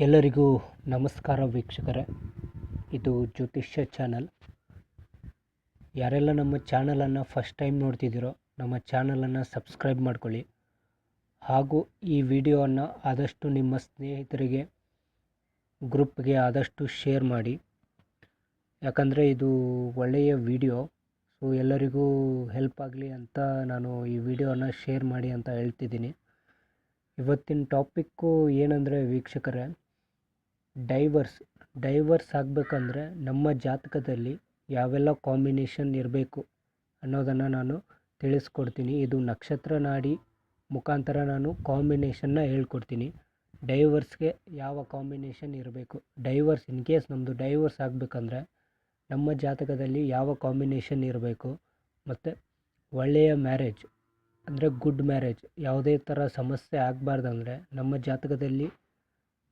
ಎಲ್ಲರಿಗೂ ನಮಸ್ಕಾರ ವೀಕ್ಷಕರೇ. ಇದು ಜ್ಯೋತಿಷ್ಯ ಚಾನಲ್. ಯಾರೆಲ್ಲ ನಮ್ಮ ಚಾನಲನ್ನು ಫಸ್ಟ್ ಟೈಮ್ ನೋಡ್ತಿದ್ದೀರೋ ನಮ್ಮ ಚಾನಲನ್ನು ಸಬ್ಸ್ಕ್ರೈಬ್ ಮಾಡ್ಕೊಳ್ಳಿ. ಹಾಗೂ ಈ ವಿಡಿಯೋವನ್ನು ಆದಷ್ಟು ನಿಮ್ಮ ಸ್ನೇಹಿತರಿಗೆ, ಗ್ರೂಪ್ಗೆ ಆದಷ್ಟು ಶೇರ್ ಮಾಡಿ. ಯಾಕಂದರೆ ಇದು ಒಳ್ಳೆಯ ವಿಡಿಯೋ, ಸೊ ಎಲ್ಲರಿಗೂ ಹೆಲ್ಪ್ ಆಗಲಿ ಅಂತ ನಾನು ಈ ವಿಡಿಯೋನ ಶೇರ್ ಮಾಡಿ ಅಂತ ಹೇಳ್ತಿದ್ದೀನಿ. ಇವತ್ತಿನ ಟಾಪಿಕ್ಕು ಏನಂದರೆ ವೀಕ್ಷಕರೇ ಡೈವರ್ಸ್ ಡೈವರ್ಸ್ ಆಗಬೇಕಂದ್ರೆ ನಮ್ಮ ಜಾತಕದಲ್ಲಿ ಯಾವೆಲ್ಲ ಕಾಂಬಿನೇಷನ್ ಇರಬೇಕು ಅನ್ನೋದನ್ನು ನಾನು ತಿಳಿಸ್ಕೊಡ್ತೀನಿ. ಇದು ನಕ್ಷತ್ರ ನಾಡಿ ಮುಖಾಂತರ ನಾನು ಕಾಂಬಿನೇಷನ್ನ ಹೇಳ್ಕೊಡ್ತೀನಿ. ಡೈವರ್ಸ್ಗೆ ಯಾವ ಕಾಂಬಿನೇಷನ್ ಇರಬೇಕು? ಡೈವರ್ಸ್, ಇನ್ ಕೇಸ್ ನಮ್ಮದು ಡೈವರ್ಸ್ ಆಗಬೇಕಂದ್ರೆ ನಮ್ಮ ಜಾತಕದಲ್ಲಿ ಯಾವ ಕಾಂಬಿನೇಷನ್ ಇರಬೇಕು? ಮತ್ತು ಒಳ್ಳೆಯ ಮ್ಯಾರೇಜ್, ಅಂದರೆ ಗುಡ್ ಮ್ಯಾರೇಜ್ ಯಾವುದೇ ಥರ ಸಮಸ್ಯೆ ಆಗಬಾರ್ದಂದ್ರೆ ನಮ್ಮ ಜಾತಕದಲ್ಲಿ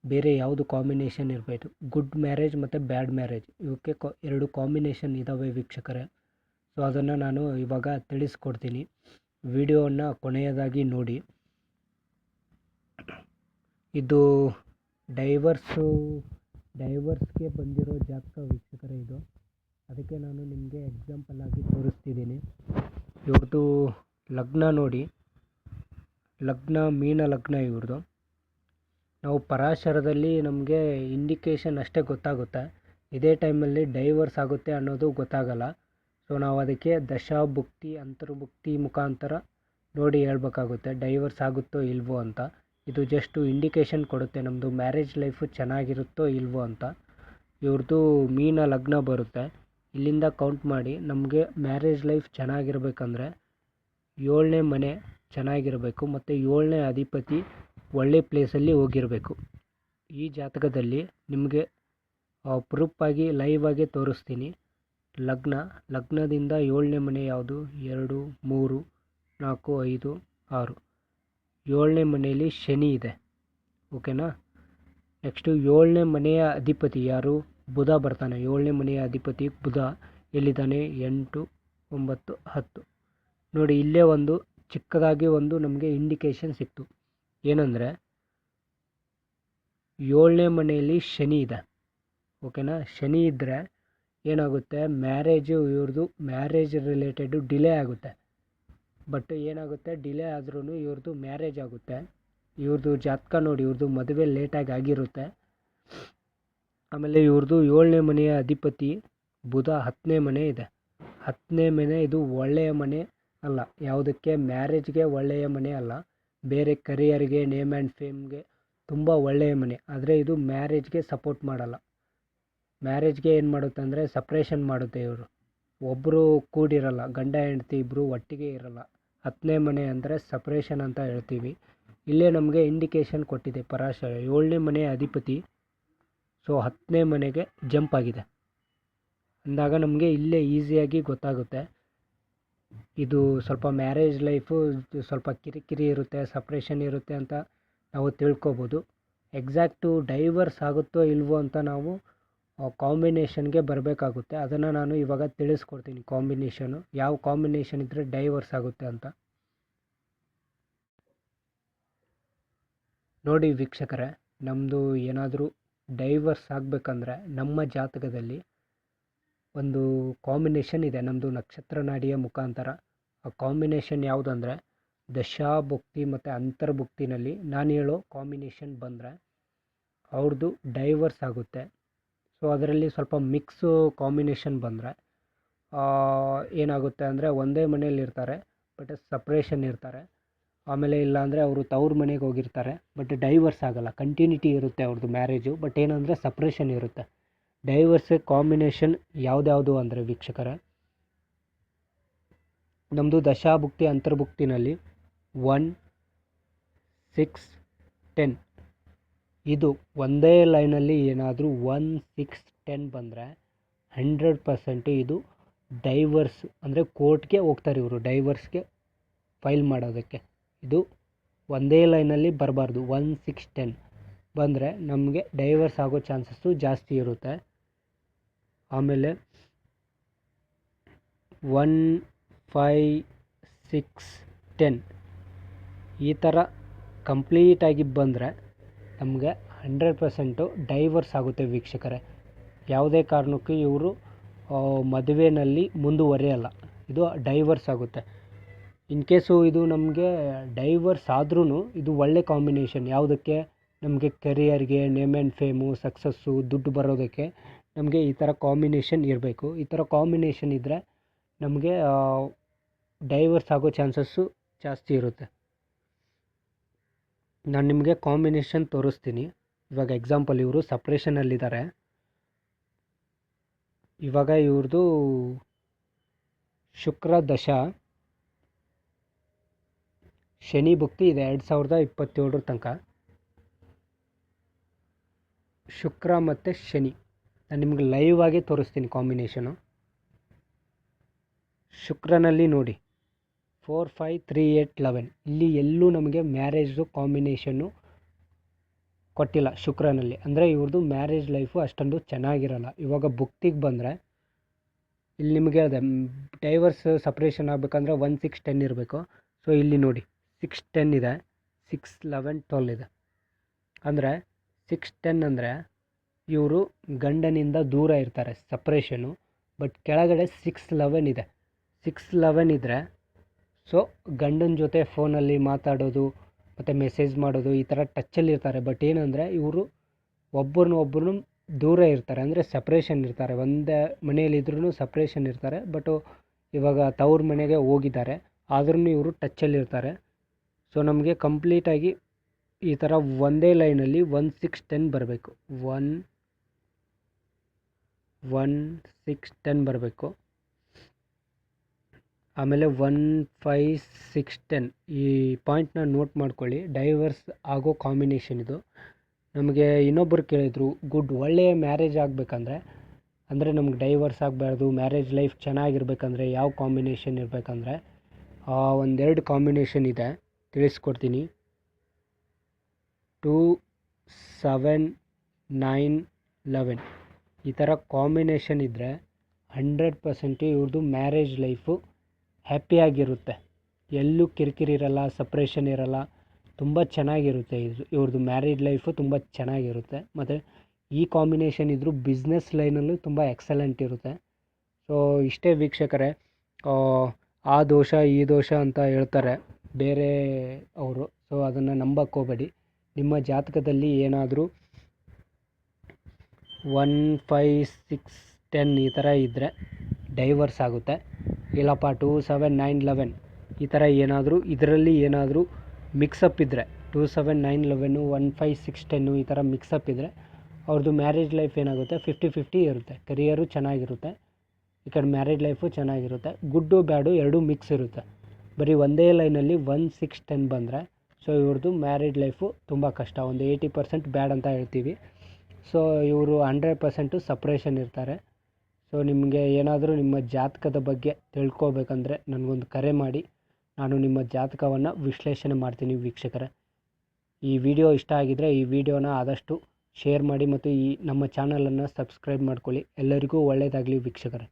ಬೇರೆ ಯಾವುದು ಕಾಂಬಿನೇಷನ್ ಇರಬೇಕು? ಗುಡ್ ಮ್ಯಾರೇಜ್ ಮತ್ತು ಬ್ಯಾಡ್ ಮ್ಯಾರೇಜ್ ಇವಕ್ಕೆ ಕೊ ಎರಡು ಕಾಂಬಿನೇಷನ್ ಇದ್ದಾವೆ ವೀಕ್ಷಕರೇ. ಸೊ ಅದನ್ನು ನಾನು ಇವಾಗ ತಿಳಿಸ್ಕೊಡ್ತೀನಿ. ವಿಡಿಯೋವನ್ನು ಕೊನೆಯದಾಗಿ ನೋಡಿ. ಇದು ಡೈವರ್ಸು ಡೈವರ್ಸ್ಗೆ ಬಂದಿರೋ ಜಾತಕ ವೀಕ್ಷಕರೇ ಇದು. ಅದಕ್ಕೆ ನಾನು ನಿಮಗೆ ಎಕ್ಸಾಂಪಲ್ ಆಗಿ ತೋರಿಸ್ತಿದ್ದೀನಿ. ಇವ್ರದ್ದು ಲಗ್ನ ನೋಡಿ. ಲಗ್ನ, ಮೀನ ಲಗ್ನ ಇವ್ರದ್ದು ನಾವು ಪರಾಶರದಲ್ಲಿ ನಮಗೆ ಇಂಡಿಕೇಶನ್ ಅಷ್ಟೇ ಗೊತ್ತಾಗುತ್ತೆ. ಇದೇ ಟೈಮಲ್ಲಿ ಡೈವರ್ಸ್ ಆಗುತ್ತೆ ಅನ್ನೋದು ಗೊತ್ತಾಗಲ್ಲ. ಸೊ ನಾವು ಅದಕ್ಕೆ ದಶಾಭುಕ್ತಿ, ಅಂತರ್ಭುಕ್ತಿ ಮುಖಾಂತರ ನೋಡಿ ಹೇಳ್ಬೇಕಾಗುತ್ತೆ ಡೈವರ್ಸ್ ಆಗುತ್ತೋ ಇಲ್ವೋ ಅಂತ. ಇದು ಜಸ್ಟು ಇಂಡಿಕೇಶನ್ ಕೊಡುತ್ತೆ ನಮ್ಮದು ಮ್ಯಾರೇಜ್ ಲೈಫು ಚೆನ್ನಾಗಿರುತ್ತೋ ಇಲ್ವೋ ಅಂತ. ಇವ್ರದ್ದು ಮೀನ ಲಗ್ನ ಬರುತ್ತೆ. ಇಲ್ಲಿಂದ ಕೌಂಟ್ ಮಾಡಿ ನಮಗೆ ಮ್ಯಾರೇಜ್ ಲೈಫ್ ಚೆನ್ನಾಗಿರ್ಬೇಕಂದ್ರೆ ಏಳನೇ ಮನೆ ಚೆನ್ನಾಗಿರಬೇಕು, ಮತ್ತು ಏಳನೇ ಅಧಿಪತಿ ಒಳ್ಳೆ ಪ್ಲೇಸಲ್ಲಿ ಹೋಗಿರಬೇಕು. ಈ ಜಾತಕದಲ್ಲಿ ನಿಮಗೆ ಪ್ರೂಫಾಗಿ ಲೈವ್ ಆಗಿ ತೋರಿಸ್ತೀನಿ. ಲಗ್ನ, ಲಗ್ನದಿಂದ ಏಳನೇ ಮನೆ ಯಾವುದು? ಎರಡು, ಮೂರು, ನಾಲ್ಕು, ಐದು, ಆರು. ಏಳನೇ ಮನೆಯಲ್ಲಿ ಶನಿ ಇದೆ. ಓಕೆನಾ ನೆಕ್ಸ್ಟು ಏಳನೇ ಮನೆಯ ಅಧಿಪತಿ ಯಾರು? ಬುಧ ಬರ್ತಾನೆ. ಏಳನೇ ಮನೆಯ ಅಧಿಪತಿ ಬುಧ. ಎಲ್ಲಿದ್ದಾನೆ? ಎಂಟು, ಒಂಬತ್ತು, ಹತ್ತು. ನೋಡಿ, ಇಲ್ಲೇ ಒಂದು ಚಿಕ್ಕದಾಗಿ ಒಂದು ನಮಗೆ ಇಂಡಿಕೇಶನ್ ಸಿಕ್ತು. ಏನಂದರೆ ಏಳನೇ ಮನೆಯಲ್ಲಿ ಶನಿ ಇದೆ. ಓಕೆನಾ? ಶನಿ ಇದ್ದರೆ ಏನಾಗುತ್ತೆ? ಮ್ಯಾರೇಜು ಇವ್ರದ್ದು ಮ್ಯಾರೇಜ್ ರಿಲೇಟೆಡು ಡಿಲೇ ಆಗುತ್ತೆ. ಬಟ್ ಏನಾಗುತ್ತೆ? ಡಿಲೇ ಆದ್ರೂ ಇವ್ರದ್ದು ಮ್ಯಾರೇಜ್ ಆಗುತ್ತೆ. ಇವ್ರದ್ದು ಜಾತಕ ನೋಡಿ ಇವ್ರದ್ದು ಮದುವೆ ಲೇಟಾಗಿ ಆಗಿರುತ್ತೆ. ಆಮೇಲೆ ಇವ್ರದ್ದು ಏಳನೇ ಮನೆಯ ಅಧಿಪತಿ ಬುಧ ಹತ್ತನೇ ಮನೆ ಇದೆ. ಹತ್ತನೇ ಮನೆ ಇದು ಒಳ್ಳೆಯ ಮನೆ ಅಲ್ಲ. ಯಾವುದಕ್ಕೆ? ಮ್ಯಾರೇಜ್ಗೆ ಒಳ್ಳೆಯ ಮನೆ ಅಲ್ಲ. ಬೇರೆ ಕರಿಯರ್ಗೆ ನೇಮ್ ಆ್ಯಂಡ್ ಫೇಮ್ಗೆ ತುಂಬ ಒಳ್ಳೆಯ ಮನೆ. ಆದರೆ ಇದು ಮ್ಯಾರೇಜ್ಗೆ ಸಪೋರ್ಟ್ ಮಾಡಲ್ಲ. ಮ್ಯಾರೇಜ್ಗೆ ಏನು ಮಾಡುತ್ತೆ ಅಂದರೆ ಸಪ್ರೇಷನ್ ಮಾಡುತ್ತೆ ಇವರು. ಒಬ್ಬರು ಕೂಡಿರಲ್ಲ, ಗಂಡ, ಹೆಂಡತಿ ಇಬ್ಬರು ಒಟ್ಟಿಗೆ ಇರಲ್ಲ. ಹತ್ತನೇ ಮನೆ ಅಂದರೆ ಸಪ್ರೇಷನ್ ಅಂತ ಹೇಳ್ತೀವಿ. ಇಲ್ಲೇ ನಮಗೆ ಇಂಡಿಕೇಶನ್ ಕೊಟ್ಟಿದೆ ಪರಾಶರ. ಏಳನೇ ಮನೆ ಅಧಿಪತಿ ಸೊ ಹತ್ತನೇ ಮನೆಗೆ ಜಂಪ್ ಆಗಿದೆ. ಅಂದಾಗ ನಮಗೆ ಇಲ್ಲೇ ಈಸಿಯಾಗಿ ಗೊತ್ತಾಗುತ್ತೆ. ಇದು ಸ್ವಲ್ಪ ಮ್ಯಾರೇಜ್ ಲೈಫು ಸ್ವಲ್ಪ ಕಿರಿಕಿರಿ ಇರುತ್ತೆ ಸಪ್ರೇಷನ್ ಇರುತ್ತೆ ಅಂತ ನಾವು ತಿಳ್ಕೊಬೋದು. ಎಕ್ಸಾಕ್ಟು ಡೈವರ್ಸ್ ಆಗುತ್ತೋ ಇಲ್ವೋ ಅಂತ ನಾವು ಕಾಂಬಿನೇಷನ್ಗೆ ಬರಬೇಕಾಗುತ್ತೆ. ಅದನ್ನು ನಾನು ಇವಾಗ ತಿಳಿಸ್ಕೊಡ್ತೀನಿ ಕಾಂಬಿನೇಷನು ಯಾವ ಕಾಂಬಿನೇಷನ್ ಇದ್ದರೆ ಡೈವರ್ಸ್ ಆಗುತ್ತೆ ಅಂತ. ನೋಡಿ ವೀಕ್ಷಕರೇ ನಮ್ಮದು ಏನಾದರೂ ಡೈವರ್ಸ್ ಆಗಬೇಕಂದ್ರೆ ನಮ್ಮ ಜಾತಕದಲ್ಲಿ ಒಂದು ಕಾಂಬಿನೇಷನ್ ಇದೆ ನಮ್ಮದು ನಕ್ಷತ್ರ ನಾಡಿಯ ಮುಖಾಂತರ. ಆ ಕಾಂಬಿನೇಷನ್ ಯಾವುದಂದರೆ ದಶಾಭುಕ್ತಿ ಮತ್ತು ಅಂತರ್ಭುಕ್ತಿನಲ್ಲಿ ನಾನು ಹೇಳೋ ಕಾಂಬಿನೇಷನ್ ಬಂದರೆ ಅವ್ರದ್ದು ಡೈವರ್ಸ್ ಆಗುತ್ತೆ. ಸೊ ಅದರಲ್ಲಿ ಸ್ವಲ್ಪ ಮಿಕ್ಸು ಕಾಂಬಿನೇಷನ್ ಬಂದರೆ ಏನಾಗುತ್ತೆ ಅಂದರೆ ಒಂದೇ ಮನೆಯಲ್ಲಿ ಇರ್ತಾರೆ ಬಟ್ ಸಪ್ರೇಷನ್ ಇರ್ತಾರೆ. ಆಮೇಲೆ ಇಲ್ಲಾಂದರೆ ಅವರು ತವ್ರ ಮನೆಗೆ ಹೋಗಿರ್ತಾರೆ ಬಟ್ ಡೈವರ್ಸ್ ಆಗೋಲ್ಲ. ಕಂಟಿನ್ಯೂಟಿ ಇರುತ್ತೆ ಅವ್ರದ್ದು ಮ್ಯಾರೇಜು ಬಟ್ ಏನಂದರೆ ಸಪ್ರೇಷನ್ ಇರುತ್ತೆ. ಡೈವರ್ಸ್ ಕಾಂಬಿನೇಷನ್ ಯಾವುದ್ಯಾವುದು ಅಂದರೆ ವೀಕ್ಷಕರ? ನಮ್ಮದು ದಶಾಭುಕ್ತಿ ಅಂತರ್ಭುಕ್ತಿನಲ್ಲಿ ಒನ್, ಸಿಕ್ಸ್, ಟೆನ್. ಇದು ಒಂದೇ ಲೈನಲ್ಲಿ ಏನಾದರೂ ಒನ್, ಸಿಕ್ಸ್, ಟೆನ್ ಬಂದರೆ ಹಂಡ್ರೆಡ್ ಪರ್ಸೆಂಟು ಇದು ಡೈವರ್ಸ್ ಅಂದರೆ ಕೋರ್ಟ್ಗೆ ಹೋಗ್ತಾರೆ ಇವರು, ಡೈವರ್ಸ್ಗೆ ಫೈಲ್ ಮಾಡೋದಕ್ಕೆ. ಇದು ಒಂದೇ ಲೈನಲ್ಲಿ ಬರಬಾರ್ದು, ಒನ್, ಸಿಕ್ಸ್, ಟೆನ್ ಬಂದರೆ ನಮಗೆ ಡೈವರ್ಸ್ ಆಗೋ ಚಾನ್ಸಸ್ಸು ಜಾಸ್ತಿ ಇರುತ್ತೆ. ಆಮೇಲೆ ಒನ್ ಫೈ ಸಿಕ್ಸ್ ಟೆನ್ ಈ ಥರ ಕಂಪ್ಲೀಟಾಗಿ ಬಂದರೆ ನಮಗೆ ಹಂಡ್ರೆಡ್ ಪರ್ಸೆಂಟು ಡೈವರ್ಸ್ ಆಗುತ್ತೆ ವೀಕ್ಷಕರೇ. ಯಾವುದೇ ಕಾರಣಕ್ಕೂ ಇವರು ಮದುವೆಯಲ್ಲಿ ಮುಂದುವರಿಯಲ್ಲ. ಇದು ಡೈವರ್ಸ್ ಆಗುತ್ತೆ. ಇನ್ ಕೇಸು ಇದು ನಮಗೆ ಡೈವರ್ಸ್ ಆದ್ರೂ ಇದು ಒಳ್ಳೆ ಕಾಂಬಿನೇಷನ್. ಯಾವುದಕ್ಕೆ? ನಮಗೆ ಕೆರಿಯರ್ಗೆ, ನೇಮ್ ಆ್ಯಂಡ್ ಫೇಮು, ಸಕ್ಸಸ್ಸು, ದುಡ್ಡು ಬರೋದಕ್ಕೆ ನಮಗೆ ಈ ಥರ ಕಾಂಬಿನೇಷನ್ ಇರಬೇಕು. ಈ ಥರ ಕಾಂಬಿನೇಷನ್ ಇದ್ದರೆ ನಮಗೆ ಡೈವರ್ಸ್ ಆಗೋ ಚಾನ್ಸಸ್ಸು ಜಾಸ್ತಿ ಇರುತ್ತೆ. ನಾನು ನಿಮಗೆ ಕಾಂಬಿನೇಷನ್ ತೋರಿಸ್ತೀನಿ. ಇವಾಗ ಎಕ್ಸಾಂಪಲ್ ಇವರು ಸಪ್ರೇಷನಲ್ಲಿದ್ದಾರೆ ಇವಾಗ ಇವ್ರದ್ದು ಶುಕ್ರ ದಶ, ಶನಿ ಭುಕ್ತಿ ಇದೆ ಎರಡು ಸಾವಿರದ ಇಪ್ಪತ್ತೇಳರ ತನಕ. ಶುಕ್ರ ಮತ್ತು ಶನಿ. ನಾನು ನಿಮ್ಗೆ ಲೈವ್ ಆಗಿ ತೋರಿಸ್ತೀನಿ ಕಾಂಬಿನೇಷನು ಶುಕ್ರನಲ್ಲಿ ನೋಡಿ. Four five three eight eleven ಇಲ್ಲಿ ಎಲ್ಲೂ ನಮಗೆ ಮ್ಯಾರೇಜ್ದು ಕಾಂಬಿನೇಷನ್ನು ಕೊಟ್ಟಿಲ್ಲ ಶುಕ್ರನಲ್ಲಿ. ಅಂದರೆ ಇವ್ರದ್ದು ಮ್ಯಾರೇಜ್ ಲೈಫು ಅಷ್ಟೊಂದು ಚೆನ್ನಾಗಿರಲ್ಲ. ಇವಾಗ ಬುಕ್ತಿಗೆ ಬಂದರೆ ಇಲ್ಲಿ ನಿಮಗೆ ಹೇಳಿದೆ ಡೈವರ್ಸ್ ಸಪ್ರೇಷನ್ ಆಗಬೇಕಂದ್ರೆ ಒನ್ ಸಿಕ್ಸ್ ಟೆನ್ ಇರಬೇಕು. ಸೊ ಇಲ್ಲಿ ನೋಡಿ ಸಿಕ್ಸ್ ಟೆನ್ ಇದೆ ಸಿಕ್ಸ್ ಲೆವೆನ್ ಟ್ವೆಲ್ ಇದೆ. ಅಂದರೆ ಸಿಕ್ಸ್ ಟೆನ್ ಅಂದರೆ ಇವರು ಗಂಡನಿಂದ ದೂರ ಇರ್ತಾರೆ ಸಪ್ರೇಷನು ಬಟ್ ಕೆಳಗಡೆ ಸಿಕ್ಸ್ ಲೆವೆನ್ ಇದೆ. ಸಿಕ್ಸ್ ಲೆವೆನ್ ಇದ್ದರೆ ಸೊ ಗಂಡನ ಜೊತೆ ಫೋನಲ್ಲಿ ಮಾತಾಡೋದು, ಮತ್ತು ಮೆಸೇಜ್ ಮಾಡೋದು, ಈ ಥರ ಟಚ್ಚಲ್ಲಿ ಇರ್ತಾರೆ. ಬಟ್ ಏನಂದರೆ, ಇವರು ಒಬ್ಬರನ್ನ ಒಬ್ಬರು ದೂರ ಇರ್ತಾರೆ. ಅಂದರೆ ಸಪ್ರೇಷನ್ ಇರ್ತಾರೆ. ಒಂದೇ ಮನೆಯಲ್ಲಿದ್ರೂ ಸಪ್ರೇಷನ್ ಇರ್ತಾರೆ. ಬಟ್ ಇವಾಗ ತವ್ರ ಮನೆಗೆ ಹೋಗಿದ್ದಾರೆ. ಆದ್ರೂ ಇವರು ಟಚ್ಚಲ್ಲಿ ಇರ್ತಾರೆ. ಸೊ ನಮಗೆ ಕಂಪ್ಲೀಟಾಗಿ ಈ ಥರ ಒಂದೇ ಲೈನಲ್ಲಿ ಒನ್ ಸಿಕ್ಸ್ ಟೆನ್ ಬರಬೇಕು. ಒನ್ ಒನ್ ಸಿಕ್ಸ್ ಟೆನ್ ಬರಬೇಕು. ಆಮೇಲೆ ಒನ್ ಫೈ ಸಿಕ್ಸ್ ಟೆನ್ ಈ ಪಾಯಿಂಟ್ನ ನೋಟ್ ಮಾಡ್ಕೊಳ್ಳಿ. ಡೈವರ್ಸ್ ಆಗೋ ಕಾಂಬಿನೇಷನ್ ಇದು. ನಮಗೆ ಇನ್ನೊಬ್ಬರು ಕೇಳಿದರು, ಗುಡ್, ಒಳ್ಳೆಯ ಮ್ಯಾರೇಜ್ ಆಗಬೇಕಂದ್ರೆ? ಅಂದರೆ ನಮ್ಗೆ ಡೈವರ್ಸ್ ಆಗಬಾರ್ದು, ಮ್ಯಾರೇಜ್ ಲೈಫ್ ಚೆನ್ನಾಗಿರ್ಬೇಕಂದ್ರೆ ಯಾವ ಕಾಂಬಿನೇಷನ್ ಇರಬೇಕಂದ್ರೆ ಒಂದೆರಡು ಕಾಂಬಿನೇಷನ್ ಇದೆ. ತಿಳಿಸ್ಕೊಡ್ತೀನಿ. Two, seven, nine, eleven. ಈ ಥರ ಕಾಂಬಿನೇಷನ್ ಇದ್ದರೆ ಹಂಡ್ರೆಡ್ ಪರ್ಸೆಂಟು ಇವ್ರದ್ದು ಮ್ಯಾರೇಜ್ ಲೈಫು ಹ್ಯಾಪಿಯಾಗಿರುತ್ತೆ ಎಲ್ಲೂ ಕಿರಿಕಿರಿ ಇರಲ್ಲ ಸಪ್ರೇಷನ್ ಇರಲ್ಲ, ತುಂಬ ಚೆನ್ನಾಗಿರುತ್ತೆ ಇದು ಇವ್ರದ್ದು ಮ್ಯಾರೇಜ್ ಲೈಫು ತುಂಬ ಚೆನ್ನಾಗಿರುತ್ತೆ. ಮತ್ತು ಈ ಕಾಂಬಿನೇಷನ್ ಇದ್ದರೂ ಬಿಸ್ನೆಸ್ ಲೈನಲ್ಲೂ ತುಂಬ ಎಕ್ಸಲೆಂಟ್ ಇರುತ್ತೆ. ಸೊ ಇಷ್ಟೇ ವೀಕ್ಷಕರೇ, ಆ ದೋಷ, ಈ ದೋಷ ಅಂತ ಹೇಳ್ತಾರೆ ಬೇರೆ ಅವರು. ಸೊ ಅದನ್ನು ನಂಬಕ್ಕೆ ಹೋಗಬೇಡಿ. ನಿಮ್ಮ ಜಾತಕದಲ್ಲಿ ಏನಾದರೂ ಒನ್ ಫೈ ಸಿಕ್ಸ್ ಟೆನ್ ಈ ಥರ ಇದ್ದರೆ ಡೈವರ್ಸ್ ಆಗುತ್ತೆ. ಇಲ್ಲಪ್ಪ, ಟೂ ಸೆವೆನ್ ನೈನ್ ಲೆವೆನ್ ಈ ಥರ ಏನಾದರೂ, ಇದರಲ್ಲಿ ಏನಾದರೂ ಮಿಕ್ಸಪ್ ಇದ್ದರೆ, two seven nine eleven one five six ten ಈ ಥರ ಮಿಕ್ಸಪ್ ಇದ್ದರೆ ಅವ್ರದ್ದು ಮ್ಯಾರೇಜ್ ಲೈಫ್ ಏನಾಗುತ್ತೆ, ಫಿಫ್ಟಿ ಫಿಫ್ಟಿ ಇರುತ್ತೆ. ಕರಿಯರು ಚೆನ್ನಾಗಿರುತ್ತೆ, ಈ ಕಡೆ ಮ್ಯಾರೇಜ್ ಲೈಫು ಚೆನ್ನಾಗಿರುತ್ತೆ, ಗುಡ್ಡು ಬ್ಯಾಡು ಎರಡೂ ಮಿಕ್ಸ್ ಇರುತ್ತೆ. ಬರೀ ಒಂದೇ ಲೈನಲ್ಲಿ ಒನ್ ಸಿಕ್ಸ್ ಟೆನ್ ಬಂದರೆ, ಸೊ ಇವ್ರದ್ದು ಮ್ಯಾರೇಜ್ ಲೈಫು ತುಂಬ ಕಷ್ಟ. ಒಂದು ಏಯ್ಟಿ ಪರ್ಸೆಂಟ್ ಬ್ಯಾಡ್ ಅಂತ ಹೇಳ್ತೀವಿ. ಸೊ ಇವರು ಹಂಡ್ರೆಡ್ ಪರ್ಸೆಂಟು ಸಪ್ರೇಷನ್ ಇರ್ತಾರೆ. ಸೊ ನಿಮಗೆ ಏನಾದರೂ ನಿಮ್ಮ ಜಾತಕದ ಬಗ್ಗೆ ತಿಳ್ಕೊಬೇಕಂದ್ರೆ ನನಗೊಂದು ಕರೆ ಮಾಡಿ. ನಾನು ನಿಮ್ಮ ಜಾತಕವನ್ನು ವಿಶ್ಲೇಷಣೆ ಮಾಡ್ತೀನಿ ವೀಕ್ಷಕರ. ಈ ವಿಡಿಯೋ ಇಷ್ಟ ಆಗಿದ್ದರೆ ಈ ವಿಡಿಯೋನ ಆದಷ್ಟು ಶೇರ್ ಮಾಡಿ ಮತ್ತು ಈ ನಮ್ಮ ಚಾನಲನ್ನು ಸಬ್ಸ್ಕ್ರೈಬ್ ಮಾಡ್ಕೊಳ್ಳಿ. ಎಲ್ಲರಿಗೂ ಒಳ್ಳೆಯದಾಗಲಿ ವೀಕ್ಷಕರೇ.